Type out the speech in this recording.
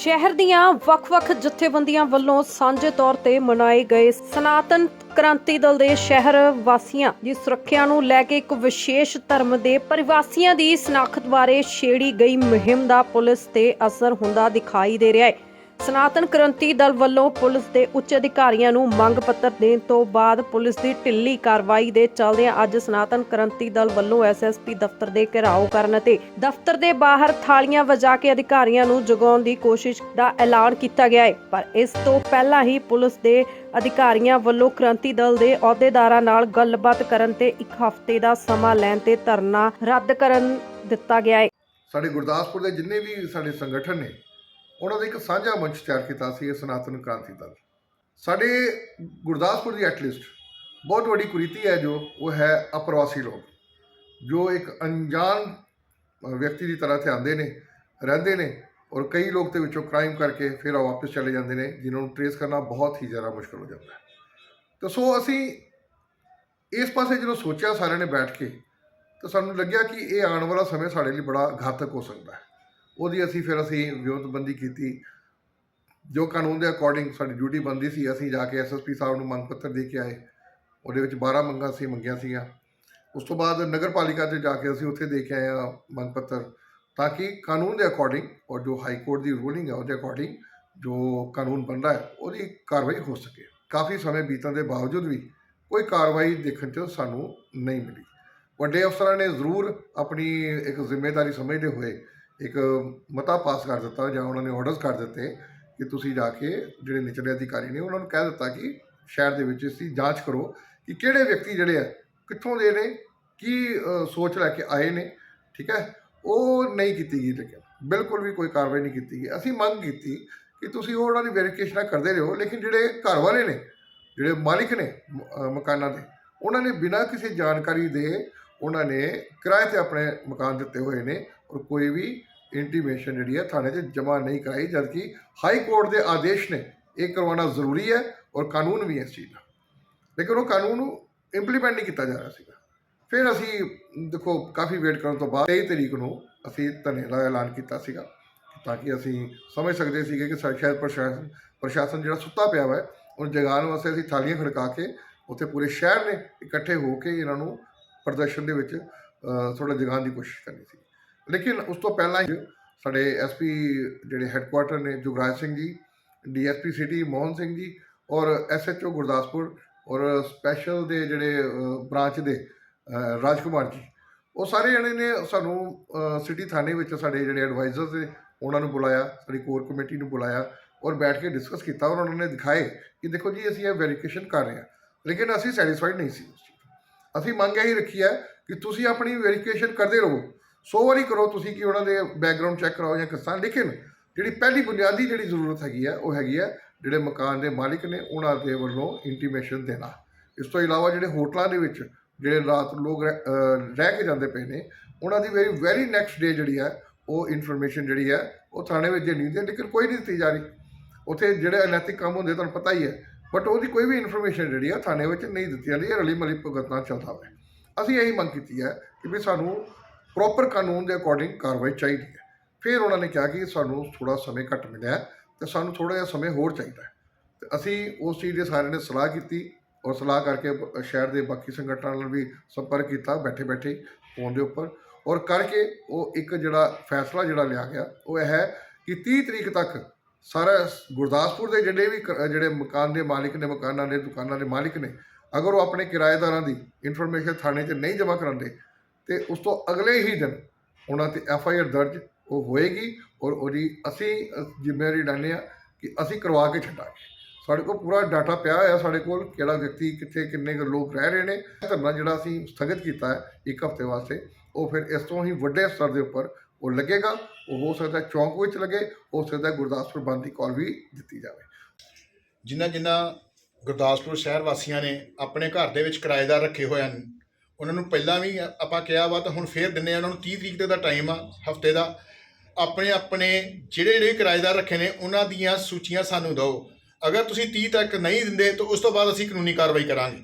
ਸ਼ਹਿਰ ਦੀਆਂ ਵੱਖ-ਵੱਖ ਜਥੇਬੰਦੀਆਂ ਵੱਲੋਂ ਸਾਂਝੇ ਤੌਰ ਤੇ ਮਨਾਏ ਗਏ ਸਨਾਤਨ ਕ੍ਰਾਂਤੀ ਦਲ ਦੇ ਸ਼ਹਿਰ ਵਾਸੀਆਂ ਦੀ ਸੁਰੱਖਿਆ ਨੂੰ ਲੈ ਕੇ ਇੱਕ ਵਿਸ਼ੇਸ਼ ਧਰਮ ਦੇ ਪਰਿਵਾਸੀਆਂ ਦੀ ਸਨਾਖਤ ਬਾਰੇ ਛੇੜੀ ਗਈ ਮੁਹਿੰਮ ਦਾ ਪੁਲਿਸ ਤੇ ਅਸਰ ਹੁੰਦਾ ਦਿਖਾਈ ਦੇ ਰਿਹਾ ਹੈ। ਸਨਾਤਨ ਕ੍ਰਾਂਤੀ ਦਲ ਵੱਲੋਂ ਪੁਲਿਸ ਦੇ ਉੱਚ ਅਧਿਕਾਰੀਆਂ ਨੂੰ ਮੰਗ ਪੱਤਰ ਦੇਣ ਤੋਂ ਬਾਅਦ ਪੁਲਿਸ ਦੀ ਢਿੱਲੀ ਕਾਰਵਾਈ ਦੇ ਚੱਲਦਿਆਂ ਅੱਜ ਸਨਾਤਨ ਕ੍ਰਾਂਤੀ ਦਲ ਵੱਲੋਂ ਐਸਐਸਪੀ ਦਫ਼ਤਰ ਦੇ ਘਿਰਾਓ ਕਰਨ ਅਤੇ ਦਫ਼ਤਰ ਦੇ ਬਾਹਰ ਥਾਲੀਆਂ ਵਜਾ ਕੇ ਅਧਿਕਾਰੀਆਂ ਨੂੰ ਜਗਾਉਣ ਦੀ ਕੋਸ਼ਿਸ਼ ਦਾ ਐਲਾਨ ਕੀਤਾ ਗਿਆ ਹੈ। ਪਰ ਇਸ ਤੋਂ ਪਹਿਲਾਂ ਹੀ ਪੁਲਿਸ ਦੇ ਅਧਿਕਾਰੀਆਂ ਵੱਲੋਂ ਕ੍ਰਾਂਤੀ ਦਲ ਦੇ ਅਹੁਦੇਦਾਰਾਂ ਨਾਲ ਗੱਲਬਾਤ ਕਰਨ ਤੇ ਇੱਕ ਹਫ਼ਤੇ ਦਾ ਸਮਾਂ ਲੈਣ ਤੇ ਧਰਨਾ ਰੱਦ ਕਰਨ ਦਿੱਤਾ ਗਿਆ ਹੈ। ਸਾਡੇ ਗੁਰਦਾਸਪੁਰ ਦੇ ਜਿੰਨੇ ਵੀ ਸਾਡੇ ਸੰਗਠਨ ਨੇ ਉਹਨਾਂ ਦਾ ਇੱਕ ਸਾਂਝਾ ਮੰਚ ਤਿਆਰ ਕੀਤਾ ਸੀ ਇਹ ਸਨਾਤਨ ਕ੍ਰਾਂਤੀ ਦਲ। ਸਾਡੇ ਗੁਰਦਾਸਪੁਰ ਦੀ ਐਟਲੀਸਟ ਬਹੁਤ ਵੱਡੀ ਕੁਰੀਤੀ ਹੈ ਜੋ, ਉਹ ਹੈ ਅਪਰਵਾਸੀ ਲੋਕ, ਜੋ ਇੱਕ ਅਣਜਾਣ ਵਿਅਕਤੀ ਦੀ ਤਰ੍ਹਾਂ 'ਤੇ ਆਉਂਦੇ ਨੇ, ਰਹਿੰਦੇ ਨੇ ਔਰ ਕਈ ਲੋਕ ਤੇ ਵਿੱਚੋਂ ਕ੍ਰਾਈਮ ਕਰਕੇ ਫਿਰ ਉਹ ਵਾਪਸ ਚਲੇ ਜਾਂਦੇ ਨੇ, ਜਿਨ੍ਹਾਂ ਨੂੰ ਟ੍ਰੇਸ ਕਰਨਾ ਬਹੁਤ ਹੀ ਜ਼ਿਆਦਾ ਮੁਸ਼ਕਲ ਹੋ ਜਾਂਦਾ ਹੈ। ਤਾਂ ਸੋ ਅਸੀਂ ਇਸ ਪਾਸੇ ਜਦੋਂ ਸੋਚਿਆ ਸਾਰਿਆਂ ਨੇ ਬੈਠ ਕੇ, ਤਾਂ ਸਾਨੂੰ ਲੱਗਿਆ ਕਿ ਇਹ ਆਉਣ ਵਾਲਾ ਸਮੇਂ ਸਾਡੇ ਲਈ ਬੜਾ ਘਾਤਕ ਹੋ ਸਕਦਾ ਹੈ। ਉਹਦੀ ਅਸੀਂ ਫਿਰ ਅਸੀਂ ਵਿਉਂਤਬੰਦੀ ਕੀਤੀ। ਜੋ ਕਾਨੂੰਨ ਦੇ ਅਕੋਰਡਿੰਗ ਸਾਡੀ ਡਿਊਟੀ ਬੰਦੀ ਸੀ, ਅਸੀਂ ਜਾ ਕੇ ਐਸਐਸਪੀ ਸਾਹਿਬ ਨੂੰ ਮੰਗ ਪੱਤਰ ਦੇ ਕੇ ਆਏ। ਉਹਦੇ ਵਿੱਚ 12 ਮੰਗਾਂ ਸੀ ਮੰਗੀਆਂ ਸੀਗੀਆਂ। ਉਸ ਤੋਂ ਬਾਅਦ ਨਗਰ ਪਾਲਿਕਾ 'ਚ ਜਾ ਕੇ ਅਸੀਂ ਉੱਥੇ ਦੇ ਕੇ ਆਏ ਹਾਂ ਮੰਗ ਪੱਤਰ। ਤਾਂ ਕਿ ਕਾਨੂੰਨ ਦੇ ਅਕੋਰਡਿੰਗ ਔਰ ਜੋ ਹਾਈ ਕੋਰਟ ਦੀ ਰੂਲਿੰਗ ਹੈ ਉਹਦੇ ਅਕੋਰਡਿੰਗ ਜੋ ਕਾਨੂੰਨ ਬਣਦਾ ਹੈ, ਉਹਦੀ ਕਾਰਵਾਈ ਹੋ ਸਕੇ। ਕਾਫੀ ਸਮੇਂ ਬੀਤਣ ਦੇ ਬਾਵਜੂਦ ਵੀ ਕੋਈ ਕਾਰਵਾਈ ਦੇਖਣ 'ਚ ਸਾਨੂੰ ਨਹੀਂ ਮਿਲੀ। ਵੱਡੇ ਅਫਸਰਾਂ ਨੇ ਜ਼ਰੂਰ ਆਪਣੀ ਇੱਕ ਜ਼ਿੰਮੇਵਾਰੀ ਸਮਝਦੇ ਹੋਏ ਇੱਕ ਮਤਾ ਪਾਸ ਕਰ ਦਿੱਤਾ ਜਾਂ ਉਹਨਾਂ ਨੇ ਆਰਡਰਸ ਕਰ ਦਿੱਤੇ ਕਿ ਤੁਸੀਂ ਜਾ ਕੇ ਜਿਹੜੇ ਨਿਚਲੇ ਅਧਿਕਾਰੀ ਨੇ ਉਹਨਾਂ ਨੂੰ ਕਹਿ ਦਿੱਤਾ ਕਿ ਸ਼ਹਿਰ ਦੇ ਵਿੱਚ ਇਸ ਦੀ ਜਾਂਚ ਕਰੋ ਕਿ ਕਿਹੜੇ ਵਿਅਕਤੀ ਜਿਹੜੇ ਆ, ਕਿੱਥੋਂ ਦੇ ਨੇ, ਕੀ ਸੋਚ ਲੈ ਕੇ ਆਏ ਨੇ, ਠੀਕ ਹੈ? ਉਹ ਨਹੀਂ ਕੀਤੀ ਗਈ ਲੇਕਿਨ ਬਿਲਕੁਲ ਵੀ ਕੋਈ ਕਾਰਵਾਈ ਨਹੀਂ ਕੀਤੀ ਗਈ। ਅਸੀਂ ਮੰਗ ਕੀਤੀ ਕਿ ਤੁਸੀਂ ਉਹਨਾਂ ਦੀ ਵੈਰੀਫਿਕੇਸ਼ਨ ਕਰਦੇ ਰਹੋ, ਲੇਕਿਨ ਜਿਹੜੇ ਘਰ ਵਾਲੇ ਨੇ, ਜਿਹੜੇ ਮਾਲਿਕ ਨੇ ਮਕਾਨਾਂ ਦੇ, ਉਹਨਾਂ ਨੇ ਬਿਨਾਂ ਕਿਸੇ ਜਾਣਕਾਰੀ ਦੇ ਉਹਨਾਂ ਨੇ ਕਿਰਾਏ ਤੇ ਆਪਣੇ ਮਕਾਨ ਦਿੱਤੇ ਹੋਏ ਨੇ ਔਰ ਕੋਈ ਵੀ ਇੰਟੀਮੇਸ਼ਨ ਜਿਹੜੀ ਹੈ ਥਾਣੇ 'ਚ ਜਮ੍ਹਾਂ ਨਹੀਂ ਕਰਾਈ, ਜਦਕਿ ਹਾਈ ਕੋਰਟ ਦੇ ਆਦੇਸ਼ ਨੇ ਇਹ ਕਰਵਾਉਣਾ ਜ਼ਰੂਰੀ ਹੈ ਔਰ ਕਾਨੂੰਨ ਵੀ ਇਸ ਚੀਜ਼ ਦਾ। ਲੇਕਿਨ ਉਹ ਕਾਨੂੰਨ ਨੂੰ ਇੰਪਲੀਮੈਂਟ ਨਹੀਂ ਕੀਤਾ ਜਾ ਰਿਹਾ ਸੀਗਾ। ਫਿਰ ਅਸੀਂ ਦੇਖੋ, ਕਾਫੀ ਵੇਟ ਕਰਨ ਤੋਂ ਬਾਅਦ 23 ਤਰੀਕ ਨੂੰ ਅਸੀਂ ਧਰਨੇ ਦਾ ਐਲਾਨ ਕੀਤਾ ਸੀਗਾ, ਤਾਂ ਕਿ ਅਸੀਂ ਸਮਝ ਸਕਦੇ ਸੀਗੇ ਕਿ ਸਾ- ਸ਼ਾਇਦ ਪ੍ਰਸ਼ਾਸਨ ਪ੍ਰਸ਼ਾਸਨ ਜਿਹੜਾ ਸੁੱਤਾ ਪਿਆ ਵਾ ਉਹਨੂੰ ਜਗਾਉਣ ਵਾਸਤੇ ਅਸੀਂ ਥਾਲੀਆਂ ਖੜਕਾ ਕੇ ਉੱਥੇ ਪੂਰੇ ਸ਼ਹਿਰ ਨੇ ਇਕੱਠੇ ਹੋ ਕੇ ਇਹਨਾਂ ਨੂੰ ਪ੍ਰਦਰਸ਼ਨ ਦੇ ਵਿੱਚ ਥੋੜਾ ਜਗਾਉਣ ਦੀ ਕੋਸ਼ਿਸ਼ ਕਰਨੀ ਸੀ। ਲੇਕਿਨ ਉਸ ਤੋਂ ਪਹਿਲਾਂ ਹੀ ਸਾਡੇ ਐਸਪੀ ਜਿਹੜੇ ਹੈੱਡਕੁਆਟਰ ਨੇ ਜੁਗਰਾਜ ਸਿੰਘ ਜੀ ਡੀਐਸਪੀ ਸਿਟੀ ਮੋਹਨ ਸਿੰਘ ਜੀ ਔਰ ਐਸਐਚਓ ਗੁਰਦਾਸਪੁਰ ਔਰ ਸਪੈਸ਼ਲ ਦੇ ਜਿਹੜੇ ਬ੍ਰਾਂਚ ਦੇ ਅ, ਰਾਜਕੁਮਾਰ ਜੀ। ਉਹ ਸਾਰੇ ਜਣੇ ਨੇ ਸਾਨੂੰ ਸਿਟੀ ਥਾਣੇ ਵਿੱਚ ਸਾਡੇ ਜਿਹੜੇ ਐਡਵਾਈਜ਼ਰਸ ਨੇ ਉਹਨਾਂ ਨੂੰ ਬੁਲਾਇਆ ਸਾਡੀ ਕੋਰ ਕਮੇਟੀ ਨੂੰ ਬੁਲਾਇਆ ਔਰ ਬੈਠ ਕੇ ਡਿਸਕਸ ਕੀਤਾ ਔਰ ਉਹਨਾਂ ਨੇ ਦਿਖਾਏ ਕਿ ਦੇਖੋ ਜੀ ਅਸੀਂ ਇਹ ਵੈਰੀਫਿਕੇਸ਼ਨ ਕਰ ਰਹੇ ਹਾਂ। ਲੇਕਿਨ ਅਸੀਂ ਸੈਟੀਸਫਾਈਡ ਨਹੀਂ ਸੀ ਅਸੀਂ ਮੰਗ ਇਹੀ ਰੱਖੀ ਹੈ ਕਿ ਤੁਸੀਂ ਆਪਣੀ ਵੈਰੀਫਿਕੇਸ਼ਨ ਕਰਦੇ ਰਹੋ। ਸੋ ਵਾਰੀ ਕਰੋ ਤੁਸੀਂ ਕਿ ਉਹਨਾਂ ਦੇ ਬੈਕਗ੍ਰਾਉਂਡ ਚੈੱਕ ਕਰਾਓ ਜਾਂ ਕਿਸ ਤਰ੍ਹਾਂ ਲੇਕਿਨ ਜਿਹੜੀ ਪਹਿਲੀ ਬੁਨਿਆਦੀ ਜਿਹੜੀ ਜ਼ਰੂਰਤ ਹੈਗੀ ਹੈ ਉਹ ਹੈਗੀ ਹੈ ਜਿਹੜੇ ਮਕਾਨ ਦੇ ਮਾਲਿਕ ਨੇ ਉਹਨਾਂ ਦੇ ਵੱਲੋਂ ਇੰਟੀਮੇਸ਼ਨ ਦੇਣਾ। ਇਸ ਤੋਂ ਇਲਾਵਾ ਜਿਹੜੇ ਹੋਟਲਾਂ ਦੇ ਵਿੱਚ ਜਿਹੜੇ ਰਾਤ ਲੋਕ ਰਹਿ ਰਹਿ ਕੇ ਜਾਂਦੇ ਪਏ ਨੇ, ਉਹਨਾਂ ਦੀ ਵੈਰੀ ਵੈਰੀ ਨੈਕਸਟ ਡੇ ਜਿਹੜੀ ਹੈ ਉਹ ਇਨਫੋਰਮੇਸ਼ਨ ਜਿਹੜੀ ਹੈ ਉਹ ਥਾਣੇ ਵਿੱਚ ਨਹੀਂ ਦਿੰਦੇ ਲੇਕਿਨ ਕੋਈ ਨਹੀਂ ਦਿੱਤੀ ਜਾ ਰਹੀ। ਉੱਥੇ ਜਿਹੜੇ ਅਨੈਤਿਕ ਕੰਮ ਹੁੰਦੇ, ਤੁਹਾਨੂੰ ਪਤਾ ਹੀ ਹੈ ਬਟ ਉਹਦੀ ਕੋਈ ਵੀ ਇਨਫੋਰਮੇਸ਼ਨ ਜਿਹੜੀ ਆ, ਥਾਣੇ ਵਿੱਚ ਨਹੀਂ ਦਿੱਤੀ ਜਾਂਦੀ, ਇਹ ਰਲੀ ਮਲੀ ਭੁਗਤ ਨਾਲ ਚੱਲਦਾ ਹੋਵੇ ਅਸੀਂ ਇਹੀ ਮੰਗ ਕੀਤੀ ਹੈ ਕਿ ਵੀ ਸਾਨੂੰ ਪ੍ਰੋਪਰ ਕਾਨੂੰਨ ਦੇ ਅਕੋਰਡਿੰਗ ਕਾਰਵਾਈ ਚਾਹੀਦੀ ਹੈ। ਫਿਰ ਉਹਨਾਂ ਨੇ ਕਿਹਾ ਕਿ ਸਾਨੂੰ ਥੋੜਾ ਸਮੇਂ ਘੱਟ ਮਿਲਿਆ ਹੈ ਤੇ ਸਾਨੂੰ ਥੋੜਾ ਜਿਹਾ ਸਮੇਂ ਹੋਰ ਚਾਹੀਦਾ ਹੈ। ਤੇ ਅਸੀਂ ਉਸ ਚੀਜ਼ ਦੇ ਸਾਰਿਆਂ ਨੇ ਸਲਾਹ ਕੀਤੀ ਔਰ ਸਲਾਹ ਕਰਕੇ ਸ਼ਹਿਰ ਦੇ ਬਾਕੀ ਸੰਗਠਨਾਂ ਨਾਲ ਵੀ ਸੰਪਰਕ ਕੀਤਾ ਬੈਠੇ ਬੈਠੇ ਫੋਨ ਦੇ ਉੱਪਰ। ਔਰ ਕਰਕੇ ਉਹ ਇੱਕ ਜਿਹੜਾ ਫੈਸਲਾ ਜਿਹੜਾ ਲਿਆ ਗਿਆ, ਉਹ ਇਹ ਹੈ ਕਿ 30 ਤਰੀਕ ਤੱਕ ਸਾਰਾ ਗੁਰਦਾਸਪੁਰ ਦੇ ਜਿਹੜੇ ਵੀ ਕ- ਜਿਹੜੇ ਮਕਾਨ ਦੇ ਮਾਲਕ ਨੇ, ਮਕਾਨਾਂ ਦੇ, ਦੁਕਾਨਾਂ ਦੇ ਮਾਲਿਕ ਨੇ, ਅਗਰ ਉਹ ਆਪਣੇ ਕਿਰਾਏਦਾਰਾਂ ਦੀ ਇਨਫੋਰਮੇਸ਼ਨ ਥਾਣੇ 'ਚ ਨਹੀਂ ਜਮ੍ਹਾਂ ਕਰਾਉਂਦੇ ਤੇ ਉਸ ਤੋਂ ਅਗਲੇ ਹੀ ਦਿਨ ਉਹਨਾਂ ਤੇ ਐਫ ਆਈ ਆਰ ਦਰਜ ਉਹ ਹੋਏਗੀ ਔਰ ਉਹਦੀ ਅਸੀਂ ਜ਼ਿੰਮੇਵਾਰੀ ਲੈਂਦੇ ਆ ਕਿ ਅਸੀਂ ਕਰਵਾ ਕੇ ਛੱਡਾਂਗੇ। ਸਾਡੇ ਕੋਲ ਪੂਰਾ ਡਾਟਾ ਪਿਆ ਹੋਇਆ ਸਾਡੇ ਕੋਲ, ਕਿਹੜਾ ਵਿਅਕਤੀ, ਕਿੱਥੇ ਕਿੰਨੇ ਕੁ ਲੋਕ ਰਹਿ ਰਹੇ ਨੇ। ਇਹ ਧਰਨਾ ਜਿਹੜਾ ਅਸੀਂ ਸਥਗਿਤ ਕੀਤਾ ਹੈ ਇੱਕ ਹਫ਼ਤੇ ਵਾਸਤੇ, ਉਹ ਫਿਰ ਇਸ ਤੋਂ ਹੀ ਵੱਡੇ ਸਤਰ ਦੇ ਉੱਪਰ ਉਹ ਲੱਗੇਗਾ। ਉਹ ਹੋ ਸਕਦਾ ਚੌਂਕ ਵਿੱਚ ਲੱਗੇ, ਹੋ ਸਕਦਾ ਗੁਰਦਾਸਪੁਰ ਬੰਦ ਦੀ ਕਾਲ ਵੀ ਦਿੱਤੀ ਜਾਵੇ। ਜਿਨ੍ਹਾਂ ਜਿਨ੍ਹਾਂ ਗੁਰਦਾਸਪੁਰ ਸ਼ਹਿਰ ਵਾਸੀਆਂ ਨੇ ਆਪਣੇ ਘਰ ਦੇ ਵਿੱਚ ਕਿਰਾਏਦਾਰ ਰੱਖੇ ਹੋਏ ਹਨ ਉਹਨਾਂ ਨੂੰ ਪਹਿਲਾਂ ਵੀ ਆਪਾਂ ਕਿਹਾ ਵਾ ਤਾਂ ਹੁਣ ਫੇਰ ਦਿੰਨੇ ਆ ਉਹਨਾਂ ਨੂੰ 30 ਤਰੀਕ ਤੱਕ ਦਾ ਟਾਈਮ ਆ, ਹਫ਼ਤੇ ਦਾ। ਆਪਣੇ ਆਪਣੇ ਜਿਹੜੇ ਜਿਹੜੇ ਕਿਰਾਏਦਾਰ ਰੱਖੇ ਨੇ, ਉਹਨਾਂ ਦੀਆਂ ਸੂਚੀਆਂ ਸਾਨੂੰ ਦਿਓ। ਅਗਰ ਤੁਸੀਂ 30 ਤੱਕ ਨਹੀਂ ਦਿੰਦੇ, ਤਾਂ ਉਸ ਤੋਂ ਬਾਅਦ ਅਸੀਂ ਕਾਨੂੰਨੀ ਕਾਰਵਾਈ ਕਰਾਂਗੇ।